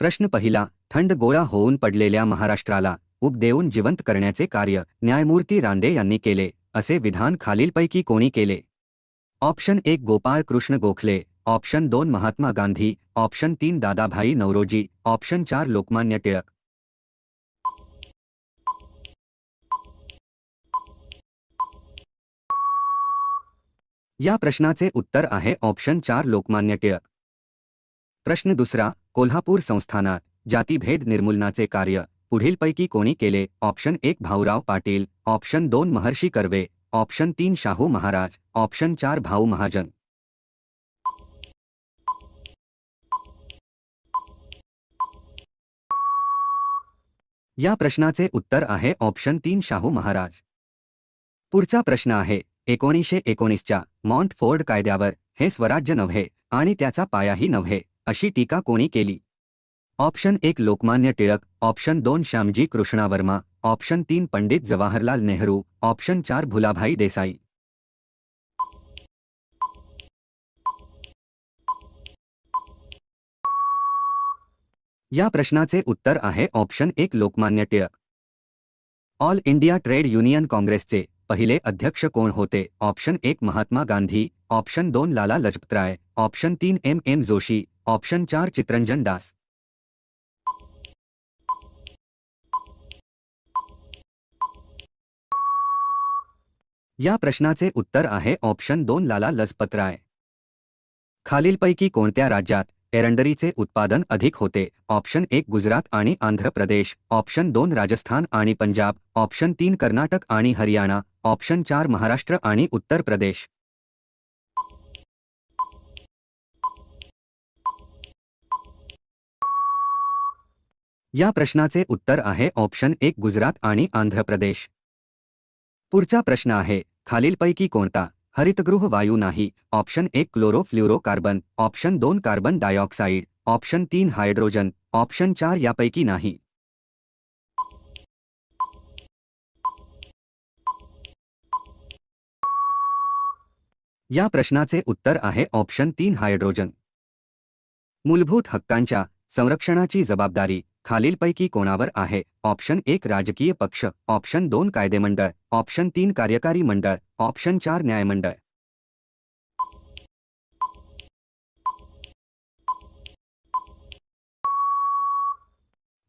प्रश्न पहिला थंड गोळा होऊन पडलेल्या महाराष्ट्राला उब देऊन जिवंत करण्याचे कार्य न्यायमूर्ती रांदे यांनी केले असे विधान खालीलपैकी कोणी केले? ऑप्शन एक गोपाळ कृष्ण गोखले ऑप्शन दोन महात्मा गांधी ऑप्शन तीन दादाभाई नवरोजी ऑप्शन चार लोकमान्य टिळक. या प्रश्नाचे उत्तर आहे ऑप्शन चार लोकमान्य टिळक. प्रश्न दुसरा कोल्हापूर संस्थानात जातीभेद निर्मूलनाचे कार्य. पुढीलपैकी कोणी केले? ऑप्शन एक भाऊराव पाटील ऑप्शन दोन महर्षी कर्वे ऑप्शन तीन शाहू महाराज ऑप्शन चार भाऊ महाजन. या प्रश्नाचे उत्तर आहे ऑप्शन तीन शाहू महाराज. पुढचा प्रश्न आहे एकोणीसशे एकोणीसच्या मॉन्ट फोर्ड कायद्यावर हे स्वराज्य नव्हे आणि त्याचा पायाही नव्हे. अशी टीका कोणी केली? ऑप्शन एक लोकमान्य टिळक, ऑप्शन दोन श्यामजी कृष्णा वर्मा ऑप्शन तीन पंडित जवाहरलाल नेहरू, ऑप्शन चार भुलाभाई देसाई. या प्रश्नाचे उत्तर आहे ऑप्शन एक Lokmanya Tilak. All India trade union काँग्रेसचे पहिले अध्यक्ष कोण होते? ऑप्शन एक महात्मा गांधी, ऑप्शन दोन लाला लजपतराय, ऑप्शन तीन एम एम जोशी ऑप्शन चार चित्रंजन दास. या प्रश्नाचे उत्तर आहे ऑप्शन दोन लाला लजपतराय. खालीलपैकी कोणत्या राज्यात एरंडरीचे उत्पादन अधिक होते? ऑप्शन एक गुजरात आणि आंध्र प्रदेश. ऑप्शन दोन राजस्थान आणि पंजाब. ऑप्शन तीन कर्नाटक आणि हरियाणा. ऑप्शन चार महाराष्ट्र आणि उत्तर प्रदेश. या प्रश्नाचे उत्तर आहे ऑप्शन एक गुजरात आणि आंध्र प्रदेश. पुढचा प्रश्न आहे खालीलपैकी कोणता? हरितगृह वायू नाही ऑप्शन एक क्लोरोफ्ल्युरोकार्बन ऑप्शन दोन कार्बन डायऑक्साईड ऑप्शन तीन हायड्रोजन ऑप्शन चार यापैकी नाही. या प्रश्नाचे उत्तर आहे ऑप्शन तीन हायड्रोजन. मूलभूत हक्कांच्या संरक्षणाची जबाबदारी खालीलपैकी कोणावर आहे? ऑप्शन एक राजकीय पक्ष. ऑप्शन दोन कायदेमंडळ. ऑप्शन तीन कार्यकारी मंडळ. ऑप्शन चार न्यायमंडळ.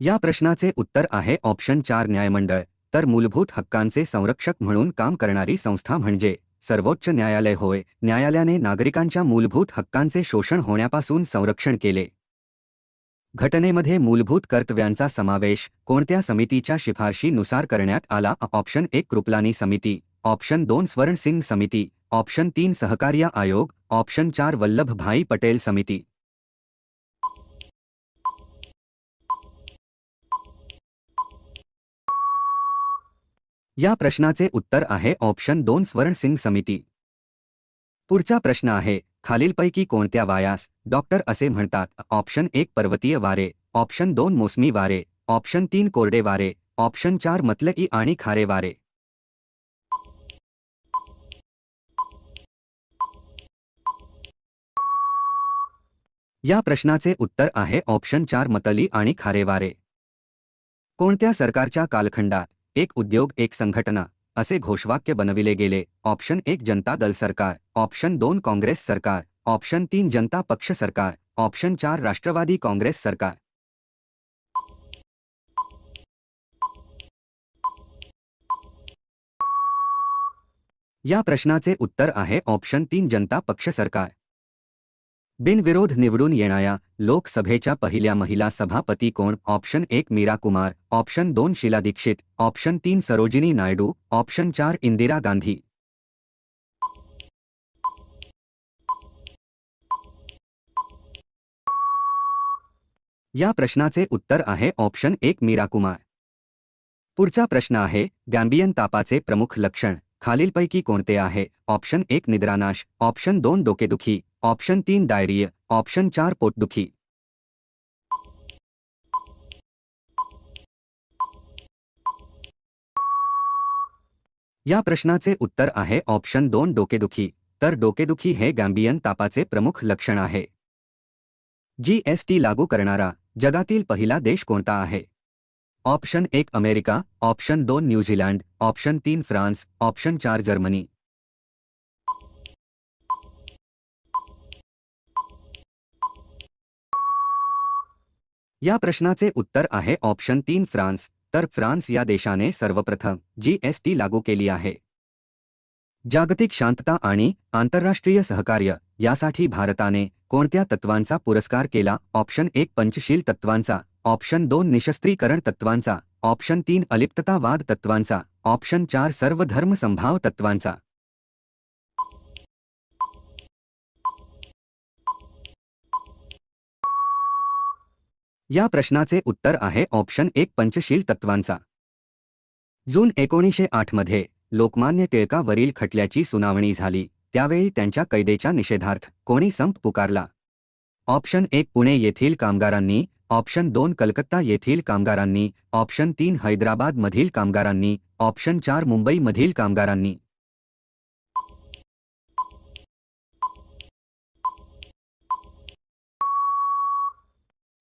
या प्रश्नाचे उत्तर आहे ऑप्शन चार न्यायमंडळ. तर मूलभूत हक्कांचे संरक्षक म्हणून काम करणारी संस्था म्हणजे सर्वोच्च न्यायालय होय. न्यायालयाने नागरिकांच्या मूलभूत हक्कांचे शोषण होण्यापासून संरक्षण केले. घटनेमध्ये मूलभूत कर्तव्यांचा समावेश कोणत्या समितीच्या शिफारशीनुसार करण्यात आला? ऑप्शन एक कृपलानी समिती. ऑप्शन दोन स्वर्ण समिती. ऑप्शन तीन सहकार्य आयोग. ऑप्शन चार वल्लभभाई पटेल समिती. या प्रश्नाचे उत्तर आहे ऑप्शन दोन स्वर्ण समिती. पुढचा प्रश्न आहे खालीलपैकी कोणत्या वायास? डॉक्टर असे म्हणतात ऑप्शन एक पर्वतीय वारे ऑप्शन दोन मोसमी वारे ऑप्शन तीन कोरडे वारे ऑप्शन चार मतलई आणि खारे वारे. या प्रश्नाचे उत्तर आहे ऑप्शन चार मतली आणि खारे वारे. कोणत्या सरकारच्या कालखंडात एक उद्योग एक संघटना असे घोषवाक्य बनविले गेले. ऑप्शन एक जनता दल सरकार. ऑप्शन दोन काँग्रेस सरकार. ऑप्शन तीन जनता पक्ष सरकार. ऑप्शन चार राष्ट्रवादी काँग्रेस सरकार. या प्रश्नाचे उत्तर आहे. ऑप्शन तीन जनता पक्ष सरकार. बिनविरोध निवडून येणाऱ्या लोकसभेच्या पहिल्या महिला सभापती कोण? ऑप्शन एक मीरा कुमार, ऑप्शन दोन शीला दीक्षित, ऑप्शन तीन सरोजिनी नायडू, ऑप्शन चार इंदिरा गांधी. या प्रश्नाचे उत्तर आहे ऑप्शन एक मीरा कुमार. पुढचा प्रश्न आहे, गॅम्बियन तापाचे प्रमुख लक्षण, खालीलपैकी कोणते आहे? ऑप्शन एक निद्रानाश, ऑप्शन दोन डोकेदुखी ऑप्शन तीन डायरिय, ऑप्शन चार पोटदुखी या प्रश्नाचे उत्तर आहे, ऑप्शन दोन डोकेदुखी तर डोकेदुखी हे गॅम्बियन तापाचे प्रमुख लक्षण आहे। जीएसटी लागू करणारा, जगातील पहिला देश कोणता आहे? ऑप्शन एक अमेरिका, ऑप्शन दोन न्यूझीलँड, ऑप्शन तीन फ्रान्स, ऑप्शन चार जर्मनी। या प्रश्नाचे उत्तर आहे ऑप्शन तीन फ्रान्स. तर फ्रान्स या देशाने सर्वप्रथम जीएसटी लागू केली आहे. जागतिक शांतता आणि आंतरराष्ट्रीय सहकार्य यासाठी भारताने कोणत्या तत्वांचा पुरस्कार केला? ऑप्शन एक पंचशील तत्वांचा ऑप्शन दोन निशस्त्रीकरण तत्वांचा ऑप्शन तीन अलिप्ततावाद तत्वांचा ऑप्शन चार सर्वधर्मसंभाव संभाव तत्वांचा. या प्रश्नाचे उत्तर आहे ऑप्शन एक पंचशील तत्वांचा. जून एकोणीसशे आठमध्ये लोकमान्य टिळकावरील खटल्याची सुनावणी झाली त्यावेळी त्यांच्या कैदेच्या निषेधार्थ कोणी संप पुकारला? ऑप्शन एक पुणे येथील कामगारांनी ऑप्शन दोन कलकत्ता येथील कामगारांनी ऑप्शन तीन हैदराबादमधील कामगारांनी ऑप्शन चार मुंबईमधील कामगारांनी.